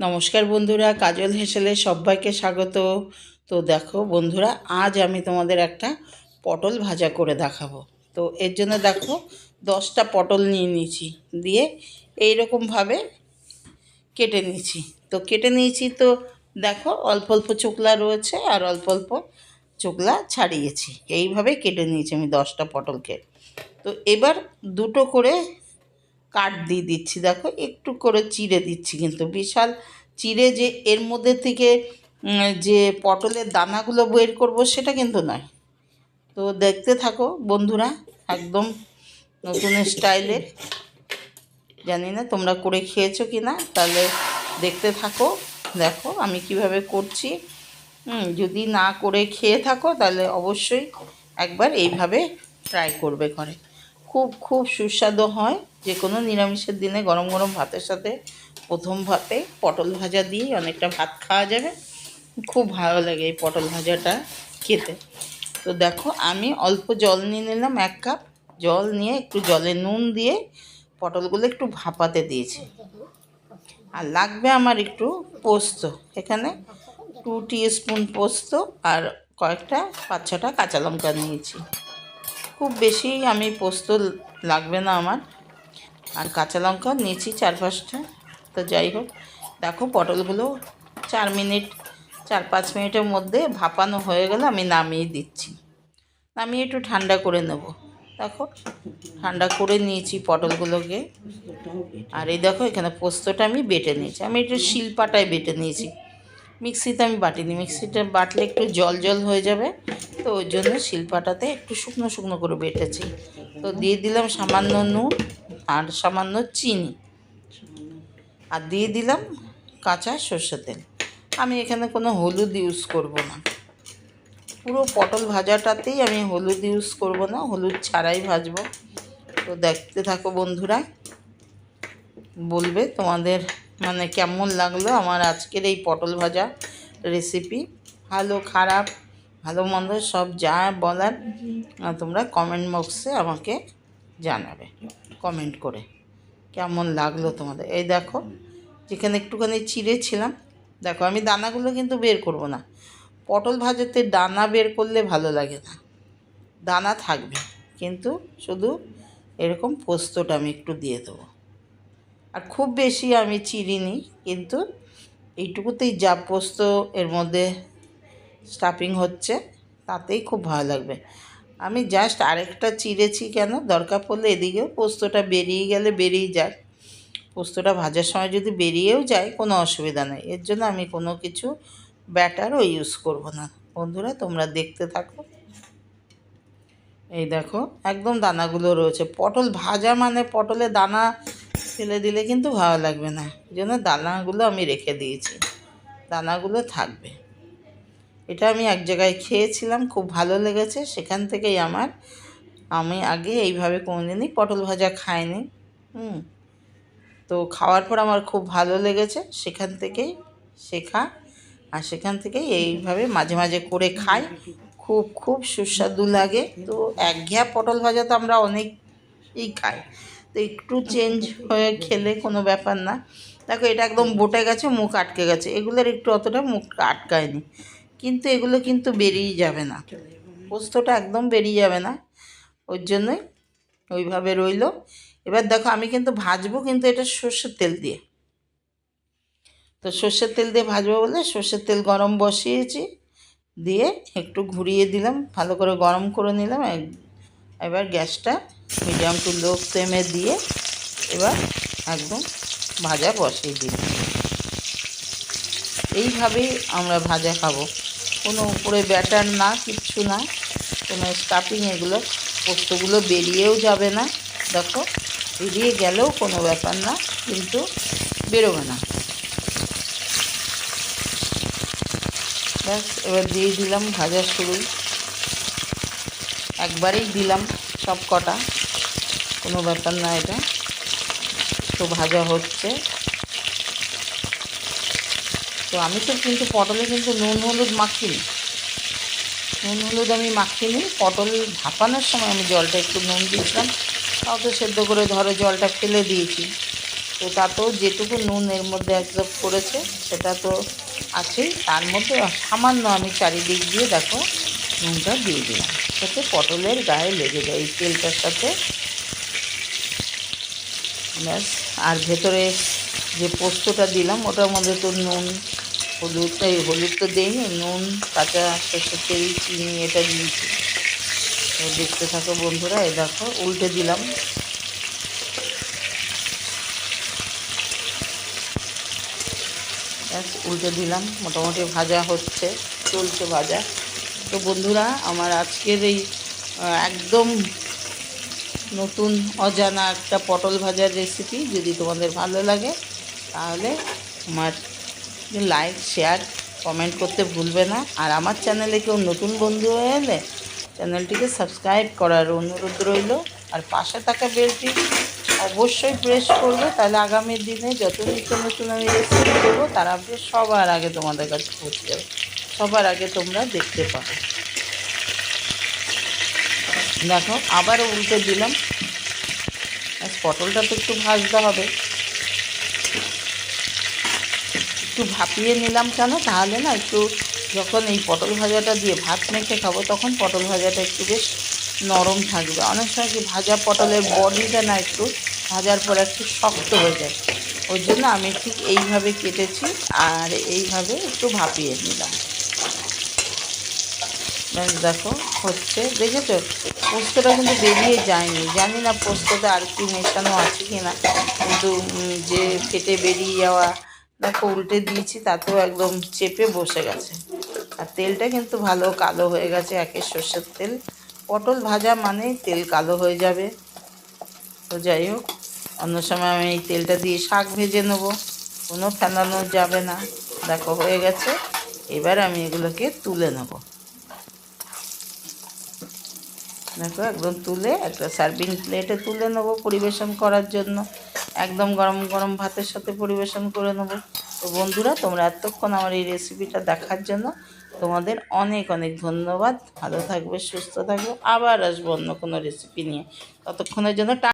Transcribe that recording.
নমস্কার বন্ধুরা, কাজল হেসেলে সবাইকে স্বাগত। তো দেখো বন্ধুরা, আজ আমি তোমাদের একটা পটল ভাজা করে দেখাবো। তো এর জন্য দেখো দশটা পটল নিয়ে নিয়েছি, দিয়ে এই রকমভাবে কেটে নিয়েছি। তো কেটে নিয়েছি তো দেখো অল্প অল্প চোকলা রয়েছে আর অল্প অল্প চোকলা ছাড়িয়েছি। এইভাবে কেটে নিয়েছি আমি দশটা পটলকে। তো এবার দুটো করে কাট দিয়ে দিচ্ছি, দেখো, একটু করে চিড়ে দিচ্ছি কিন্তু। বিশাল চিড়ে যে এর মধ্যে থেকে যে পটলের দানাগুলো বের করব সেটা কিন্তু নয়। তো দেখতে থাকো বন্ধুরা, একদম নতুন স্টাইলের জানি না তোমরা করে খেয়েছো কি না, তাহলে দেখতে থাকো। দেখো আমি কীভাবে করছি। যদি না করে খেয়ে থাকো, তাহলে অবশ্যই একবার এইভাবে ট্রাই করবে ঘরে। খুব খুব সুস্বাদু হয়। যে কোনো নিরামিষের দিনে গরম গরম ভাতের সাথে প্রথম ভাতে পটল ভাজা দিয়ে অনেকটা ভাত খাওয়া যাবে। খুব ভালো লাগে এই পটল ভাজাটা খেতে। তো দেখো, আমি অল্প জল নিয়ে নিলাম এক কাপ। জল নিয়ে একটু জলে নুন দিয়ে পটলগুলো একটু ভাপাতে দিয়েছি। আর লাগবে আমার একটু পোস্ত। এখানে টু স্পুন পোস্ত আর কয়েকটা পাঁচ ছটা কাঁচা লঙ্কা নিয়েছি। খুব বেশি আমি পোস্ত লাগবে না আমার। আর কাঁচা লঙ্কা নিয়েছি চার পাঁচটা। তো যাই হোক, দেখো পটলগুলো চার মিনিট, চার পাঁচ মিনিটের মধ্যে ভাপানো হয়ে গেলে আমি নামিয়ে দিচ্ছি। নামিয়ে একটু ঠান্ডা করে নেব। দেখো, ঠান্ডা করে নিয়েছি পটলগুলোকে। আর এই দেখো, এখানে পোস্তটা আমি বেটে নিয়েছি। আমি একটু শিলপাটায় বেটে নিয়েছি। মিক্সিতে আমি বাটিনি। মিক্সিটা বাটলে একটু জল জল হয়ে যাবে। তো ওই জন্য শিলপাটাতে একটু শুকনো শুকনো করে বেটেছি। তো দিয়ে দিলাম সামান্য নুন। আর সামান্য চিনি। আর দিয়ে দিলাম কাঁচা সর্ষে তেল। আমি এখানে কোনো হলুদ ইউজ করব না। পুরো পটল ভাজাটাতেই আমি হলুদ ইউজ করব না হলুদ ছাড়াই ভাজবো। তো দেখতে থাকো বন্ধুরা বলবে তোমাদের মানে কেমন লাগল আমার আজকের এই পটল ভাজা রেসিপি ভালো খারাপ ভালো মন্দ সব যা বলার তোমরা কমেন্ট বক্সে আমাকে জানাবে। কমেন্ট করে। কেমন লাগল তোমাদের? এই দেখো, যেখানে একটুখানি চিড়েছিলাম। দেখো, আমি দানাগুলো কিন্তু বের করব না। পটল ভাজাতে দানা বের করলে ভালো লাগে না। দানা থাকবে, কিন্তু শুধু এরকম পোস্তটা আমি একটু দিয়ে দেবো। আর খুব বেশি আমি চিড়িনি, কিন্তু এইটুকুতেই যা পোস্ত এর মধ্যে স্টাফিং হচ্ছে, তাতেই খুব ভালো লাগবে। আমি জাস্ট আরেকটা চিড়েছি কেন? দরকার পড়লে এদিকেও পোস্তটা বেরিয়ে গেলে বেরিয়ে যাক পোস্তটা ভাজার সময় যদি বেরিয়েও যায়, কোনো অসুবিধা নেই। এর জন্য আমি কোনো কিছু ব্যাটারও ইউজ করব না। বন্ধুরা, তোমরা দেখতে থাকো। এই দেখো, একদম দানাগুলো রয়েছে। পটল ভাজা মানে পটলে দানা ফেলে দিলে কিন্তু ভালো লাগবে না। এই জন্য দানাগুলো আমি রেখে দিয়েছি। দানাগুলো থাকবে। এটা আমি এক জায়গায় খেয়েছিলাম, খুব ভালো লেগেছে। সেখান থেকেই আমার, আমি আগে এইভাবে কোনোদিনই পটল ভাজা খাইনি, হুম। তো খাওয়ার পর আমার খুব ভালো লেগেছে, সেখান থেকেই শেখা। আর সেখান থেকেই এইভাবে মাঝে মাঝে করে খাই, খুব খুব সুস্বাদু লাগে। তো একঘেয়া পটল ভাজা তো আমরা অনেকই খাই। তো একটু চেঞ্জ হয়ে খেলে কোনো ব্যাপার না। দেখো এটা একদম বটে গেছে, মুখ আটকে গেছে। এগুলোর একটু অতটা মুখ আটকায়নি। কিন্তু এগুলো কিন্তু বেরিয়ে যাবে না। পোস্তটা একদম বেরিয়ে যাবে না। ওর জন্যই ওইভাবে রইল। এবার দেখো আমি কিন্তু ভাজবো কিন্তু এটা সর্ষের তেল দিয়ে। তো সর্ষের তেল দিয়ে ভাজবো বলে সর্ষের তেল গরম বসিয়েছি। দিয়ে একটু ঘুরিয়ে দিলাম ভালো করে গরম করে নিলাম। এবার গ্যাসটা মিডিয়াম টু লো ফ্লেমে দিয়ে এবার একদম ভাজা বসিয়ে দিলাম। এইভাবেই আমরা ভাজা খাব। কোনো উপরে ব্যাটার না, কিচ্ছু না। কোনো স্টাফিং এগুলো পোস্তগুলো বেরিয়েও যাবে না। দেখো, বেরিয়ে গেলেও কোনো ব্যাপার না, কিন্তু বেরোবে না। ব্যাস, এবার দিয়ে দিলাম ভাজা শুরু। একবারেই দিলাম সব কটা কোনো ব্যাপার না এটা। তো ভাজা হচ্ছে। তো আমি তো কিন্তু পটলে কিন্তু নুন হলুদ মাখিনি। নুন হলুদ আমি মাখিনি, পটল ভাপানোর সময় আমি জলটা একটু নুন দিয়েছিলাম। তাও তো সেদ্ধ করে ধরো জলটা ফেলে দিয়েছি। তো তাতেও যেটুকু নুন এর মধ্যে অ্যাবজর্ব করেছে, সেটা তো আছেই। তার মধ্যে সামান্য আমি চারিদিক দিয়ে দেখো নুনটা দিয়ে দিলাম। যাতে পটলের গায়ে লেগে যায় এই তেলটার সাথে। ব্যাস, আর ভেতরে যে পোস্তটা দিলাম, ওটার মধ্যে তো নুন হলুদ এই হলুদ তো দেইনি, নুন, কাঁচা সর্ষের তেল, চিনি, এটা দিয়েছি। তো দেখতে থাকো বন্ধুরা এ দেখো, উল্টে দিলাম। উল্টে দিলাম, মোটামুটি ভাজা হচ্ছে, চলছে ভাজা। তো বন্ধুরা, আমার আজকের এই একদম নতুন অজানা একটা পটল ভাজার রেসিপি যদি তোমাদের ভালো লাগে তাহলে আমার লাইক শেয়ার কমেন্ট করতে ভুলবে না। আর আমার চ্যানেলে কেউ নতুন বন্ধু হয়ে এলে চ্যানেলটিকে সাবস্ক্রাইব করার অনুরোধ রইল। আর পাশে থাকা বেলটি অবশ্যই প্রেস করবে। তাহলে আগামী দিনে যত নিত্য নতুন আমি রেসিপি দেবো, তার আপডেট সবার আগে তোমাদের কাছে পৌঁছে যাবে। সবার আগে তোমরা দেখতে পাবে। দেখো, আবারও উল্টে দিলাম। পটলটা তো একটু ভাজতে হবে। একটু ভাপিয়ে নিলাম কেন? তাহলে না একটু যখন এই পটল ভাজাটা দিয়ে ভাত মেখে খাব তখন পটল ভাজাটা একটু বেশ নরম থাকবে। অনেক সময় কি ভাজা পটলের বডিটা না একটু ভাজার পর একটু শক্ত হয়ে যায়। ওই জন্য আমি ঠিক এইভাবে কেটেছি আর এইভাবে একটু ভাপিয়ে নিলাম। দেখো হচ্ছে। দেখেছ? পোস্তটা কিন্তু বেরিয়ে যায়নি। জানি না পোস্ততে আর কি মেশানো আছে কি না কিন্তু যে ফেটে বেরিয়ে যাওয়া দেখো উল্টে দিয়েছি, তাতেও একদম চেপে বসে গেছে। আর তেলটা কিন্তু ভালো কালো হয়ে গেছে, একের সর্ষের তেল। পটল ভাজা মানেই তেল কালো হয়ে যাবে। তো যাই হোক, অন্য সময় আমি এই তেলটা দিয়ে শাক ভেজে নেব। কোনো ফেলানো যাবে না। দেখো, হয়ে গেছে। এবার আমি এগুলোকে তুলে নেব। দেখো, একদম তুলে একটা সার্ভিং প্লেটে তুলে নেব পরিবেশন করার জন্য। একদম গরম গরম ভাতের সাথে পরিবেশন করে নেব। তো বন্ধুরা, তোমরা এতক্ষণ আমার এই রেসিপিটা দেখার জন্য তোমাদের অনেক অনেক ধন্যবাদ। ভালো থাকবে, সুস্থ থাকবে, আবার আসব অন্য কোনো রেসিপি নিয়ে। ততক্ষণের জন্য